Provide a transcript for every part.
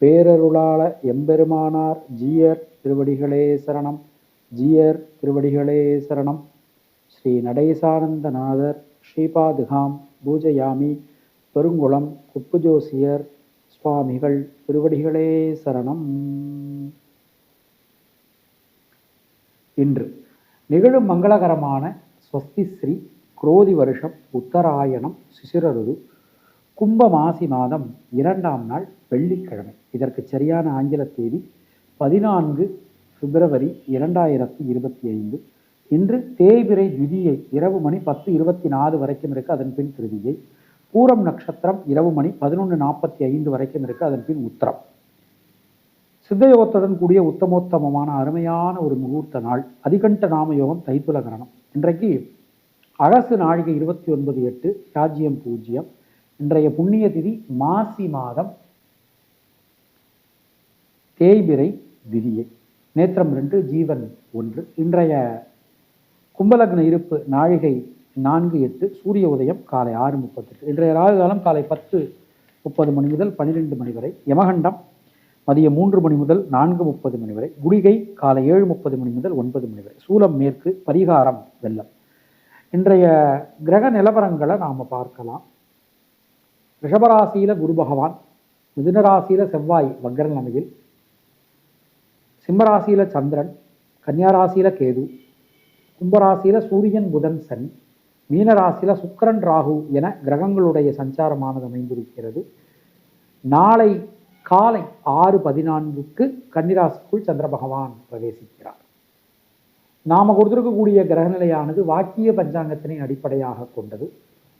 பேரருளாள எம்பெருமானார் ஜீயர் திருவடிகளே சரணம். ஜீயர் திருவடிகளே சரணம். ஸ்ரீ நடேசானந்தநாதர் ஸ்ரீபாதுகாம் பூஜயாமி. பெருங்குளம் குப்புஜோசியர் சுவாமிகள் திருவடிகளே சரணம். இன்று நிகழும் மங்களகரமான ஸ்வஸ்தி ஸ்ரீ குரோதி வருஷம் உத்தராயணம் சிசிரருது கும்ப மாசி மாதம் இரண்டாம் நாள் வெள்ளிக்கிழமை. இதற்கு சரியான ஆங்கில தேதி பதினான்கு பிப்ரவரி இரண்டாயிரத்தி இருபத்தி ஐந்து. இன்று தேய்பிரை திதியை இரவு மணி பத்து இருபத்தி நாலு வரைக்கும் இருக்கு அதன் பின் திருதியை. பூரம் நட்சத்திரம் இரவு மணி பதினொன்று நாற்பத்தி ஐந்து வரைக்கும் இருக்கு அதன் பின் உத்தரம். சித்தயோகத்துடன் கூடிய உத்தமோத்தமமான அருமையான ஒரு முகூர்த்த நாள். அதிகண்ட நாம யோகம் தைத்துல இன்றைக்கு அரசு நாழிகை இருபத்தி ஒன்பது எட்டு ராஜ்யம் பூஜ்ஜியம் இன்றைய புண்ணிய திதி மாசி மாதம் தேய்பிரை விதியை நேத்திரம் ரெண்டு ஜீவன் ஒன்று. இன்றைய கும்பலக்ன இருப்பு நாழிகை நான்கு எட்டு சூரிய உதயம் காலை ஆறு முப்பத்தெட்டு. இன்றைய ராகு காலம் காலை பத்து முப்பது மணி முதல் பன்னிரெண்டு மணி வரை. யமகண்டம் மதியம் மூன்று மணி முதல் நான்கு முப்பது மணி வரை. குடிகை காலை ஏழு முப்பது மணி முதல் ஒன்பது மணி வரை. சூலம் மேற்கு பரிகாரம் வெள்ளம். இன்றைய கிரக நிலவரங்களை நாம் பார்க்கலாம். ரிஷபராசியில குரு பகவான் மிதுனராசியில செவ்வாய் வக்ர நிலைமையில் சிம்மராசியில சந்திரன் கன்னியாராசியில கேது கும்பராசியில சூரியன் புதன் சனி மீனராசியில சுக்கரன் ராகு என கிரகங்களுடைய சஞ்சாரமானது அமைந்திருக்கிறது. நாளை காலை ஆறு பதினான்குக்கு கன்னிராசிக்குள் சந்திர பகவான் பிரவேசிக்கிறார். நாம கொடுத்திருக்கக்கூடிய கிரகநிலையானது வாக்கிய பஞ்சாங்கத்தினை அடிப்படையாக கொண்டது.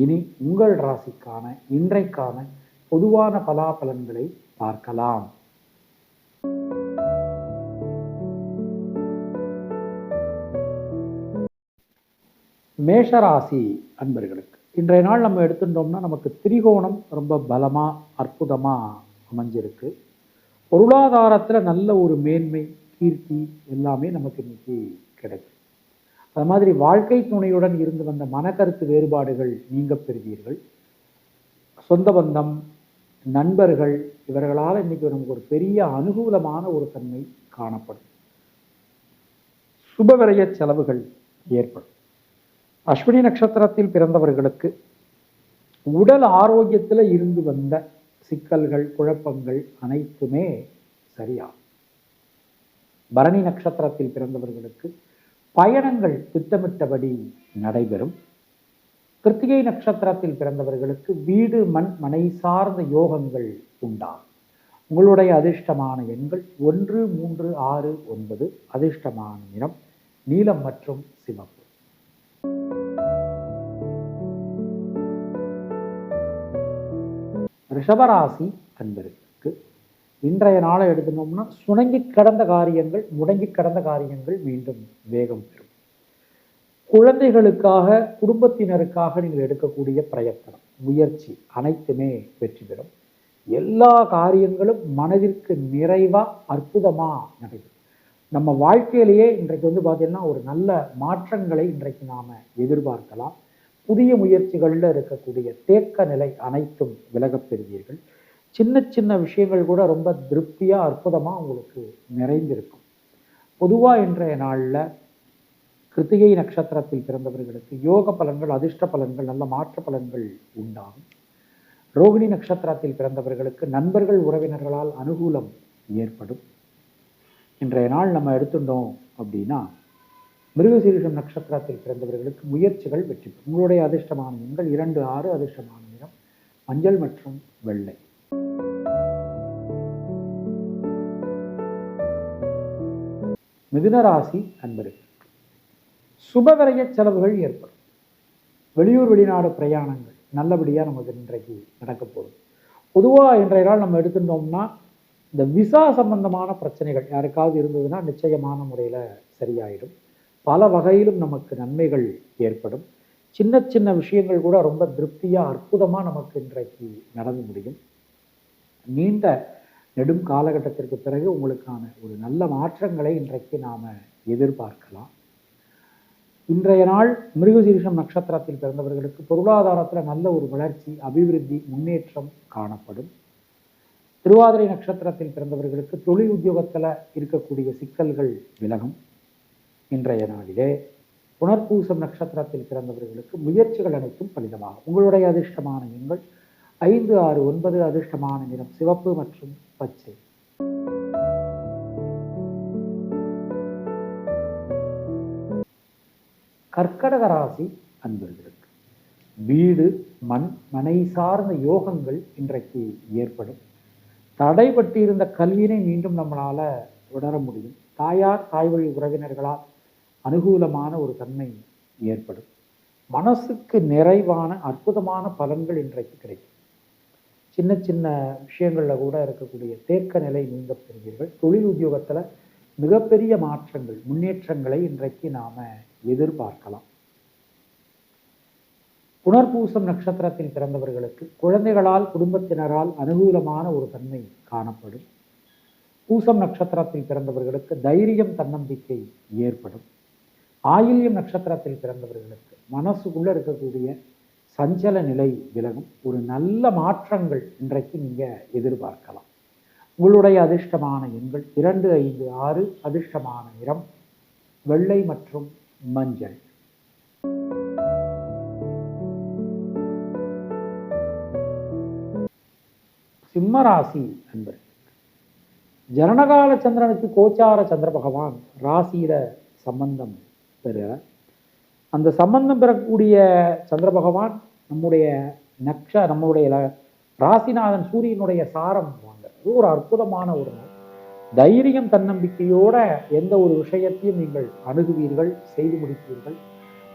இனி உங்கள் ராசிக்கான இன்றைக்கான பொதுவான பலாபலன்களை பார்க்கலாம். மேஷராசி அன்பர்களுக்கு இன்றைய நாள் நம்ம எடுத்துட்டோம்னா நமக்கு திரிகோணம் ரொம்ப பலமா அற்புதமா அமைஞ்சிருக்கு. பொருளாதாரத்தில் நல்ல ஒரு மேன்மை கீர்த்தி எல்லாமே நமக்கு இன்னைக்கு கிடைக்கும். அது மாதிரி வாழ்க்கை துணையுடன் இருந்து வந்த மனக்கருத்து வேறுபாடுகள் நீங்க பெறுவீர்கள். சொந்த பந்தம் நண்பர்கள் இவர்களால் இன்னைக்கு நமக்கு ஒரு பெரிய அனுகூலமான ஒரு தன்மை காணப்படும். சுபவிரய செலவுகள் ஏற்படும். அஸ்வினி நட்சத்திரத்தில் பிறந்தவர்களுக்கு உடல் ஆரோக்கியத்தில் இருந்து வந்த சிக்கல்கள் குழப்பங்கள் அனைத்துமே சரியாகும். பரணி நட்சத்திரத்தில் பிறந்தவர்களுக்கு பயணங்கள் திட்டமிட்டபடி நடைபெறும். கிருத்திகை நட்சத்திரத்தில் பிறந்தவர்களுக்கு வீடு மண் மனை சார்ந்த யோகங்கள் உண்டாகும். உங்களுடைய அதிர்ஷ்டமான எண்கள் ஒன்று மூன்று ஆறு ஒன்பது அதிர்ஷ்டமான நிறம் நீலம் மற்றும் சிவப்பு. ரிஷபராசி அன்பருக்கு இன்றைய நாளை எடுத்துனோம்னா சுணங்கி கடந்த காரியங்கள் முடங்கி கடந்த காரியங்கள் மீண்டும் வேகம் பெறும். குழந்தைகளுக்காக குடும்பத்தினருக்காக நீங்கள் எடுக்கக்கூடிய பிரயத்தனம் முயற்சி அனைத்துமே வெற்றி பெறும். எல்லா காரியங்களும் மனதிற்கு நிறைவாக அற்புதமாக நடைபெறும். நம்ம வாழ்க்கையிலேயே இன்றைக்கு வந்து பார்த்தீங்கன்னா ஒரு நல்ல மாற்றங்களை இன்றைக்கு நாம் எதிர்பார்க்கலாம். புதிய முயற்சிகளில் இருக்கக்கூடிய தேக்க நிலை அனைத்தும் விலகப் பெறுவீர்கள். சின்ன சின்ன விஷயங்கள் கூட ரொம்ப திருப்தியாக அற்புதமாக உங்களுக்கு நிறைந்திருக்கும். பொதுவாக இன்றைய நாளில் கிருத்திகை நட்சத்திரத்தில் பிறந்தவர்களுக்கு யோக பலன்கள் அதிர்ஷ்ட பலன்கள் நல்ல மாற்ற பலன்கள் உண்டாகும். ரோகிணி நட்சத்திரத்தில் பிறந்தவர்களுக்கு நண்பர்கள் உறவினர்களால் அனுகூலம் ஏற்படும். இன்றைய நாள் நம்ம எடுத்துட்டோம் அப்படின்னா மிருகசீரிஷம் நட்சத்திரத்தில் பிறந்தவர்களுக்கு முயற்சிகள் வெற்றி பெறும். உங்களுடைய அதிர்ஷ்டமான எண்கள் இரண்டு ஆறு அதிர்ஷ்டமான நிறம் மஞ்சள் மற்றும் வெள்ளை. மிதுனராசி அன்பர்கள் சுபவிரய செலவுகள் ஏற்படும். வெளியூர் வெளிநாடு பிரயாணங்கள் நல்லபடியாக நமக்கு இன்றைக்கு நடக்க போகுது. பொதுவாக இன்றைய நாள் நம்ம எடுத்துட்டோம்னா இந்த விசா சம்பந்தமான பிரச்சனைகள் யாருக்காவது இருந்ததுன்னா நிச்சயமான முறையில் சரியாயிடும். பல வகையிலும் நமக்கு நன்மைகள் ஏற்படும். சின்ன சின்ன விஷயங்கள் கூட ரொம்ப திருப்தியாக அற்புதமாக நமக்கு இன்றைக்கு நடந்து முடியும். நீண்ட நெடும் காலகட்டத்திற்கு பிறகு உங்களுக்கான ஒரு நல்ல மாற்றங்களை இன்றைக்கு நாம் எதிர்பார்க்கலாம். இன்றைய நாள் மிருகசீரிஷம் நட்சத்திரத்தில் பிறந்தவர்களுக்கு பொருளாதாரத்தில் நல்ல ஒரு வளர்ச்சி அபிவிருத்தி முன்னேற்றம் காணப்படும். திருவாதிரை நட்சத்திரத்தில் பிறந்தவர்களுக்கு தொழில் உத்தியோகத்தில் இருக்கக்கூடிய சிக்கல்கள் விலகும். இன்றைய நாளிலே புனர்பூசம் நட்சத்திரத்தில் பிறந்தவர்களுக்கு முயற்சிகள் அனைத்தும் பலிதமாகும். உங்களுடைய அதிர்ஷ்டமான எண்கள் ஐந்து ஆறு ஒன்பது அதிர்ஷ்டமான நிறம் சிவப்பு மற்றும் பச்சை. கர்க்கடக ராசி அன்பர்களுக்கு வீடு மண் மனை சார்ந்த யோகங்கள் இன்றைக்கு ஏற்படும். தடைபட்டிருந்த கல்வியினை மீண்டும் நம்மளால தொடர முடியும். தாயார் தாய்வழி உறவினர்களால் அனுகூலமான ஒரு தன்மை ஏற்படும். மனசுக்கு நிறைவான அற்புதமான பலன்கள் இன்றைக்கு கிடைக்கும். சின்ன சின்ன விஷயங்களில் கூட இருக்கக்கூடிய தேக்க நிலை நீங்க பெறுவீர்கள் தொழில் உத்தியோகத்தில் மிகப்பெரிய மாற்றங்கள் முன்னேற்றங்களை இன்றைக்கு நாம எதிர்பார்க்கலாம். புனர்பூசம் நட்சத்திரத்தில் பிறந்தவர்களுக்கு குழந்தைகளால் குடும்பத்தினரால் அனுகூலமான ஒரு தன்மை காணப்படும். பூசம் நட்சத்திரத்தில் பிறந்தவர்களுக்கு தைரியம் தன்னம்பிக்கை ஏற்படும். ஆயில்யம் நட்சத்திரத்தில் பிறந்தவர்களுக்கு மனசுக்குள்ள இருக்கக்கூடிய சஞ்சல நிலை விலகும். ஒரு நல்ல மாற்றங்கள் இன்றைக்கு நீங்க எதிர்பார்க்கலாம். உங்களுடைய அதிர்ஷ்டமான எண்கள் இரண்டு ஐந்து ஆறு அதிர்ஷ்டமான நிறம் வெள்ளை மற்றும் மஞ்சள். சிம்மராசி என்பர் ஜனனகால சந்திரனுக்கு கோச்சார சந்திர பகவான் ராசியில சம்பந்தம் பெற அந்த சம்பந்தம் பெறக்கூடிய சந்திர பகவான் நம்முடைய நக்ஷ நம்முடைய ராசிநாதன் சூரியனுடைய சாரம் வாங்க. அது ஒரு அற்புதமான ஒரு தைரியம் தன்னம்பிக்கையோட எந்த ஒரு விஷயத்தையும் நீங்கள் அணுகுவீர்கள் செய்து முடிப்பீர்கள்.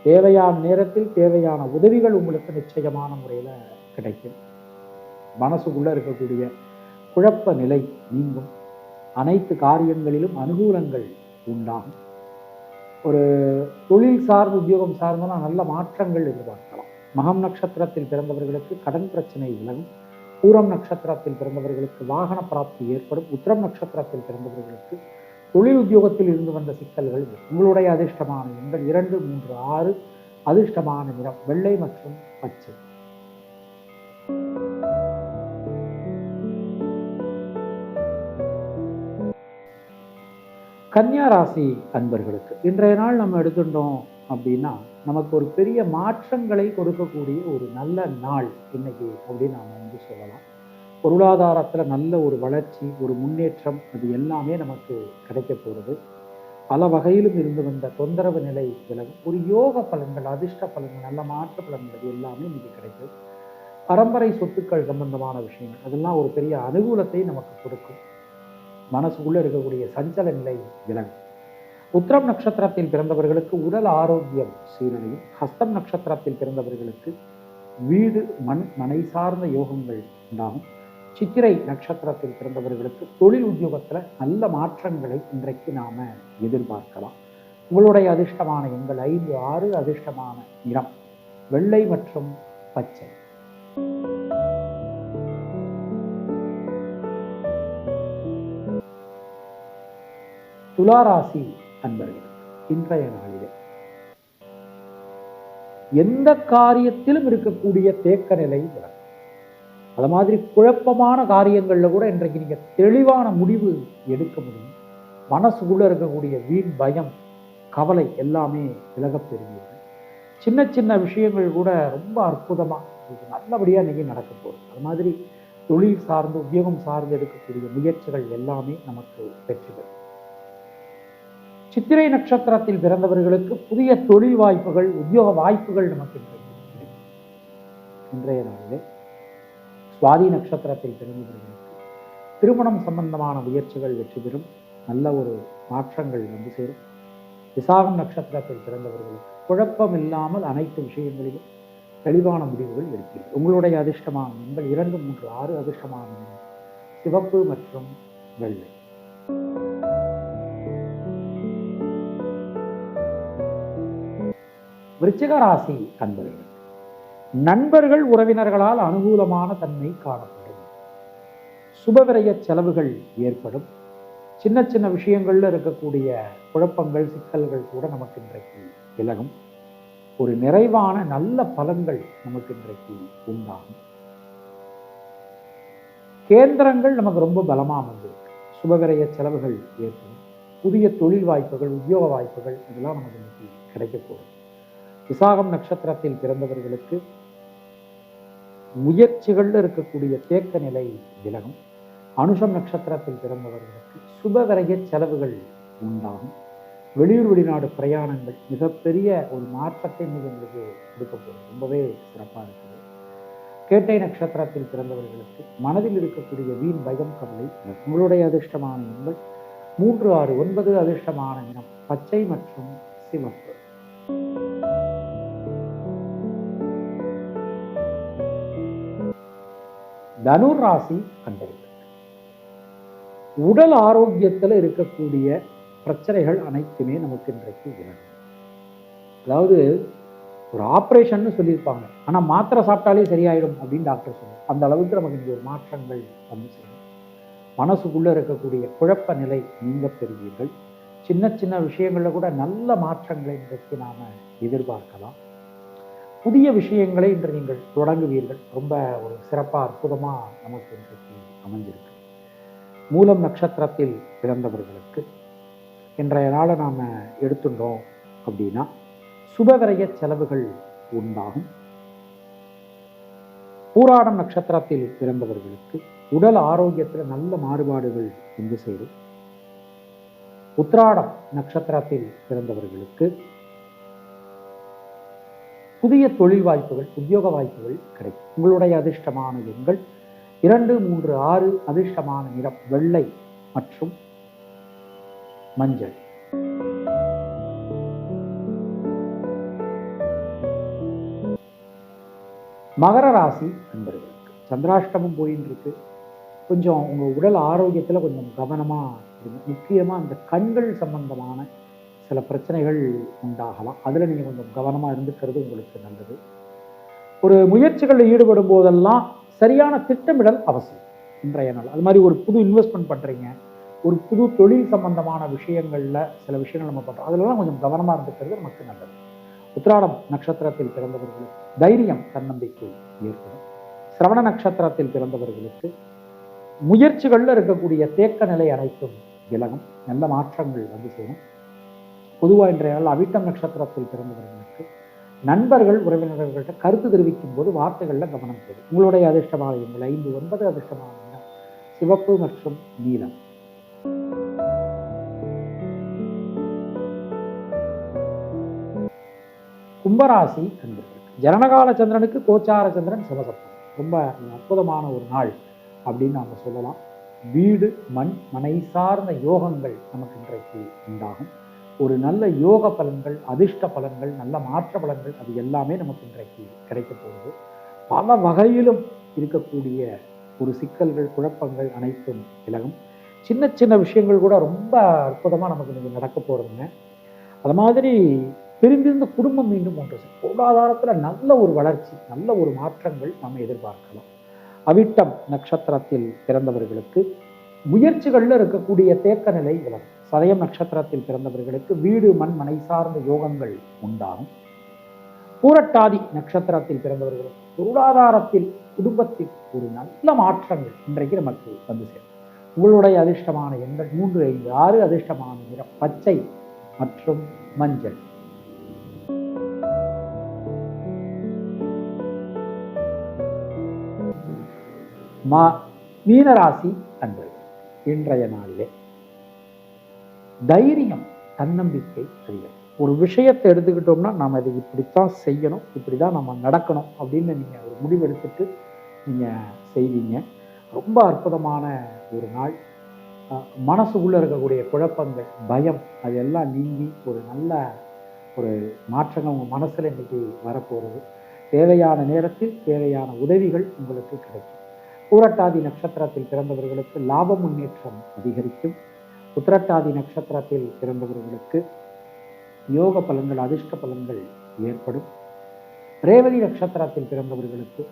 தேவையான நேரத்தில் தேவையான உதவிகள் உங்களுக்கு நிச்சயமான முறையில் கிடைக்கும். மனசுக்குள்ளே இருக்கக்கூடிய குழப்ப நிலை நீங்கும். அனைத்து காரியங்களிலும் அனுகூலங்கள் உண்டாகும். ஒரு தொழில் சார்ந்த உத்தியோகம் சார்ந்தெல்லாம் நல்ல மாற்றங்கள் எதிர்பார்க்கலாம். மகம் நட்சத்திரத்தில் பிறந்தவர்களுக்கு கடன் பிரச்சனை விலகும். பூரம் நட்சத்திரத்தில் பிறந்தவர்களுக்கு வாகன பிராப்தி ஏற்படும். உத்திரம் நட்சத்திரத்தில் பிறந்தவர்களுக்கு தொழில் உத்தியோகத்தில் இருந்து வந்த சிக்கல்கள் உங்களுடைய அதிர்ஷ்டமான எண்கள் இரண்டு மூன்று ஆறு. அதிர்ஷ்டமான நிறம் வெள்ளை மற்றும் பச்சை. கன்னியா ராசி அன்பர்களுக்கு இன்றைய நாள் நம்ம எடுத்துட்டோம் அப்படின்னா நமக்கு ஒரு பெரிய மாற்றங்களை கொடுக்கக்கூடிய ஒரு நல்ல நாள் இன்னைக்கு அப்படின்னு நாம் வந்து சொல்லலாம். பொருளாதாரத்தில் நல்ல ஒரு வளர்ச்சி ஒரு முன்னேற்றம் அது எல்லாமே நமக்கு கிடைக்க போகிறது பல வகையிலும் இருந்து வந்த தொந்தரவு நிலை விலகும். ஒரு யோக பலன்கள் அதிர்ஷ்ட பலன்கள் நல்ல மாற்ற பலன்கள் எல்லாமே இன்னைக்கு கிடைக்கும். பரம்பரை சொத்துக்கள் சம்பந்தமான விஷயங்கள் அதெல்லாம் ஒரு பெரிய அனுகூலத்தை நமக்கு கொடுக்கும். மனசுக்குள்ளே இருக்கக்கூடிய சஞ்சல நிலை விலகும். உத்திரம் நட்சத்திரத்தில் பிறந்தவர்களுக்கு உடல் ஆரோக்கியம் சீரடையும். ஹஸ்தம் நட்சத்திரத்தில் பிறந்தவர்களுக்கு வீடு மண் மனை சார்ந்த யோகங்கள் உண்டாகும். சித்திரை நட்சத்திரத்தில் பிறந்தவர்களுக்கு தொழில் உத்தியோகத்துல நல்ல மாற்றங்களை இன்றைக்கு நாம எதிர்பார்க்கலாம். உங்களுடைய அதிர்ஷ்டமான எண்கள் ஐந்து ஆறு அதிர்ஷ்டமான நிறம். வெள்ளை மற்றும் பச்சை. துளாராசி அன்பர்கள் இன்றைய நாளிலே எந்த காரியத்திலும் இருக்கக்கூடிய தேக்க நிலை விலகும் அது மாதிரி குழப்பமான காரியங்கள்ல கூட இன்றைக்கு நீங்க தெளிவான முடிவு எடுக்க முடியும். மனசுக்குள்ள இருக்கக்கூடிய வீண் பயம் கவலை எல்லாமே விலகப் பெறுவீர்கள். சின்ன சின்ன விஷயங்கள் கூட ரொம்ப அற்புதமா இது நல்லபடியா இன்னைக்கு நடக்க போகுது. அது மாதிரி தொழில் சார்ந்து உத்தியோகம் சார்ந்து எடுக்கக்கூடிய முயற்சிகள் எல்லாமே நமக்கு வெற்றி பெறும். சித்திரை நட்சத்திரத்தில் பிறந்தவர்களுக்கு புதிய தொழில் வாய்ப்புகள் உத்தியோக வாய்ப்புகள் நமக்கு இன்றைய நாளிலே சுவாதி நட்சத்திரத்தில் பிறந்தவர்களுக்கு திருமணம் சம்பந்தமான முயற்சிகள் வெற்றி பெறும். நல்ல ஒரு மாற்றங்கள் வந்து சேரும். விசாகம் நட்சத்திரத்தில் பிறந்தவர்களுக்கு குழப்பம் இல்லாமல் அனைத்து விஷயங்களிலும் தெளிவான முடிவுகள் எடுப்பீர்கள். உங்களுடைய அதிர்ஷ்டமான எண்கள் இரண்டு மூன்று ஆறு அதிர்ஷ்டமான சிவப்பு மற்றும் வெள்ளை. விருச்சிக ராசி அன்பர்கள் நண்பர்கள் உறவினர்களால் அனுகூலமான தன்மை காணப்படும். சுபவிரய செலவுகள் ஏற்படும். சின்ன சின்ன விஷயங்கள்ல இருக்கக்கூடிய குழப்பங்கள் சிக்கல்கள் கூட நமக்கு இன்றைக்கு விலகும். ஒரு நிறைவான நல்ல பலன்கள் நமக்கு இன்றைக்கு உண்டாகும். கேந்திரங்கள் நமக்கு ரொம்ப பலமா வந்திருக்கு. சுபவிரய செலவுகள் ஏற்படும். புதிய தொழில் வாய்ப்புகள் உத்தியோக வாய்ப்புகள் இதெல்லாம் நமக்கு இன்னைக்கு கிடைக்கக்கூடும் விசாகம் நட்சத்திரத்தில் பிறந்தவர்களுக்கு முயற்சிகள்ல இருக்கக்கூடிய தேக்க நிலை விலகும். அனுஷம் நட்சத்திரத்தில் பிறந்தவர்களுக்கு சுபவிரய செலவுகள் உண்டாகும். வெளியூர் வெளிநாடு பிரயாணங்கள் மிகப்பெரிய ஒரு மாற்றத்தை இன்னைக்கு உங்களுக்கு கொடுக்க போகுது. ரொம்பவே சிறப்பாக இருக்குது. கேட்டை நட்சத்திரத்தில் பிறந்தவர்களுக்கு மனதில் இருக்கக்கூடிய வீண் பயம் கவலை உங்களுடைய அதிர்ஷ்டமான எண்கள் மூன்று ஆறு ஒன்பது அதிர்ஷ்டமான இனம் பச்சை மற்றும் சிவப்பு. தனுர் ராசி அன்பர்கள் உடல் ஆரோக்கியத்தில் இருக்கக்கூடிய பிரச்சனைகள் அனைத்துமே நமக்கு இன்றைக்கு விலகும் அதாவது ஒரு ஆப்ரேஷன் சொல்லியிருப்பாங்க. ஆனால் மாத்திரை சாப்பிட்டாலே சரியாயிடும் அப்படின்னு டாக்டர் சொல்லுவாங்க அந்த அளவுக்கு நமக்கு இங்கே ஒரு மாற்றங்கள் வந்து சேரும். மனசுக்குள்ளே இருக்கக்கூடிய குழப்ப நிலை நீங்க பெறுவீர்கள். சின்ன சின்ன விஷயங்களில் கூட நல்ல மாற்றங்களை இன்றைக்கு நாம் எதிர்பார்க்கலாம். புதிய விஷயங்களை இன்று நீங்கள் தொடங்குவீர்கள். ரொம்ப ஒரு சிறப்பாக அற்புதமாக நமக்கு இன்றைக்கு அமைஞ்சிருக்கு. மூலம் நட்சத்திரத்தில் பிறந்தவர்களுக்கு இன்றைய நாளை நாம் எடுத்துட்டோம் அப்படின்னா சுபவிரய செலவுகள் உண்டாகும். பூராடம் நட்சத்திரத்தில் பிறந்தவர்களுக்கு உடல் ஆரோக்கியத்தில் நல்ல மாறுபாடுகள் வந்து சேரும். உத்ராடம் நட்சத்திரத்தில் பிறந்தவர்களுக்கு புதிய தொழில் வாய்ப்புகள் உத்தியோக வாய்ப்புகள் கிடைக்கும். உங்களுடைய அதிர்ஷ்டமான எண்கள் இரண்டு மூன்று ஆறு அதிர்ஷ்டமான நிறம் வெள்ளை மற்றும் மஞ்சள். மகர ராசி நண்பர்களுக்கு சந்திராஷ்டமம் போயின்னு இருக்கு கொஞ்சம் உங்கள் உடல் ஆரோக்கியத்தில் கொஞ்சம் கவனமாக இருங்க. முக்கியமாக அந்த கண்கள் சம்பந்தமான சில பிரச்சனைகள் உண்டாகலாம். அதில் நீங்கள் கொஞ்சம் கவனமாக இருந்துக்கிறது உங்களுக்கு நல்லது. ஒரு முயற்சிகளில் ஈடுபடும் போதெல்லாம் சரியான திட்டமிடல் அவசியம் இன்றைய நாள். அது மாதிரி ஒரு புது இன்வெஸ்ட்மெண்ட் பண்ணுறீங்க ஒரு புது தொழில் சம்பந்தமான விஷயங்களில் சில விஷயங்கள் நம்ம பண்ணுறோம் அதிலெல்லாம் கொஞ்சம் கவனமாக இருந்துக்கிறது நமக்கு நல்லது. உத்திராடம் நட்சத்திரத்தில் பிறந்தவர்களுக்கு தைரியம் தன்னம்பிக்கை ஏற்படும். சிரவண நட்சத்திரத்தில் பிறந்தவர்களுக்கு முயற்சிகளில் இருக்கக்கூடிய தேக்க நிலை அனைத்தும் விலகும். நல்ல மாற்றங்கள் வந்து சேரும். பொதுவாக இன்றைய நாள் அவிட்டம் நட்சத்திரத்தில் பிறந்தவர்களுக்கு நண்பர்கள் உறவினர்கள்கிட்ட கருத்து தெரிவிக்கும் போது வார்த்தைகளில் கவனம் தேவை. உங்களுடைய அதிர்ஷ்டமாக எண்கள் ஐந்து ஒன்பது அதிர்ஷ்டமான சிவப்பு மற்றும் நீலம். கும்பராசி அன்பர்கள் ஜனனகால சந்திரனுக்கு கோச்சார சந்திரன் சிவசப்தம் ரொம்ப அற்புதமான ஒரு நாள் அப்படின்னு நம்ம சொல்லலாம். வீடு மண் மனை சார்ந்த யோகங்கள் நமக்கு இன்றைக்கு உண்டாகும். ஒரு நல்ல யோக பலன்கள் அதிர்ஷ்ட பலன்கள் நல்ல மாற்ற பலன்கள் அது எல்லாமே நமக்கு இன்றைக்கு கிடைக்க போகுது. பல வகையிலும் இருக்கக்கூடிய ஒரு சிக்கல்கள் குழப்பங்கள் அனைத்தும் விலகும். சின்ன சின்ன விஷயங்கள் கூட ரொம்ப அற்புதமாக நமக்கு இன்னைக்கு நடக்க போகிறதுங்க அது மாதிரி பிரிந்திருந்த குடும்பம் மீண்டும் ஒன்று பொருளாதாரத்தில் பொருளாதாரத்துல நல்ல ஒரு வளர்ச்சி நல்ல ஒரு மாற்றங்கள் நம்ம எதிர்பார்க்கலாம். அவிட்டம் நட்சத்திரத்தில் பிறந்தவர்களுக்கு முயற்சிகளில் இருக்கக்கூடிய தேக்க நிலை விலகும் சதயம் நட்சத்திரத்தில் பிறந்தவர்களுக்கு வீடு மண் மனை சார்ந்த யோகங்கள் உண்டாகும். பூரட்டாதி நட்சத்திரத்தில் பிறந்தவர்களுக்கு பொருளாதாரத்தில் குடும்பத்தில் ஒரு நல்ல மாற்றங்கள் இன்றைக்கு நமக்கு வந்து சேரும். உங்களுடைய அதிர்ஷ்டமான எண்கள் மூன்று ஐந்து ஆறு அதிர்ஷ்டமான நிறம் பச்சை மற்றும் மஞ்சள். மா மீனராசி அன்று இன்றைய நாளிலே தைரியம் தன்னம்பிக்கை அதிகரிக்கும் ஒரு விஷயத்தை எடுத்துக்கிட்டோம்னா நாம் அதை இப்படித்தான் செய்யணும் இப்படி தான் நம்ம நடக்கணும் அப்படின்னு நீங்கள் ஒரு முடிவெடுத்துட்டு நீங்கள் செய்வீங்க. ரொம்ப அற்புதமான ஒரு நாள். மனசுக்குள்ளே இருக்கக்கூடிய குழப்பங்கள் பயம் அதெல்லாம் நீங்கி ஒரு நல்ல ஒரு மாற்றங்கள் உங்கள் மனசில் இன்றைக்கி வரப்போகிறது தேவையான நேரத்தில் தேவையான உதவிகள் உங்களுக்கு கிடைக்கும். பூரட்டாதி நட்சத்திரத்தில் பிறந்தவர்களுக்கு லாப முன்னேற்றம் அதிகரிக்கும். உத்திரட்டாதி நட்சத்திரத்தில் பிறந்தவர்களுக்கு யோக பலன்கள் அதிர்ஷ்ட பலன்கள் ஏற்படும். ரேவதி நட்சத்திரத்தில் பிறந்தவர்களுக்கு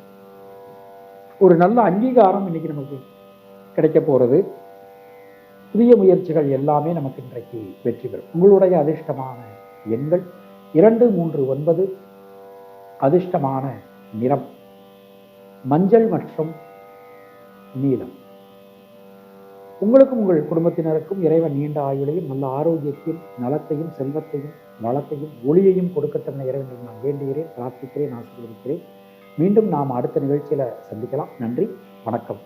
ஒரு நல்ல அங்கீகாரம் இன்னைக்கு நமக்கு கிடைக்க போகிறது புதிய முயற்சிகள் எல்லாமே நமக்கு இன்றைக்கு வெற்றி பெறும். உங்களுடைய அதிர்ஷ்டமான எண்கள் இரண்டு மூன்று ஒன்பது அதிர்ஷ்டமான நிறம் மஞ்சள் மற்றும் நீலம். உங்களுக்கும் உங்கள் குடும்பத்தினருக்கும் இறைவன் நீண்ட ஆயுளையும் நல்ல ஆரோக்கியத்தையும் நலத்தையும் செல்வத்தையும் வளத்தையும் ஒளியையும் கொடுக்கத்தன்ன இறைவன் இறைவனை நான் வேண்டுகிறேன் பிரார்த்திக்கிறேன் ஆசீர்வதிக்கிறேன். மீண்டும் நாம் அடுத்த நிகழ்ச்சியில் சந்திக்கலாம். நன்றி வணக்கம்.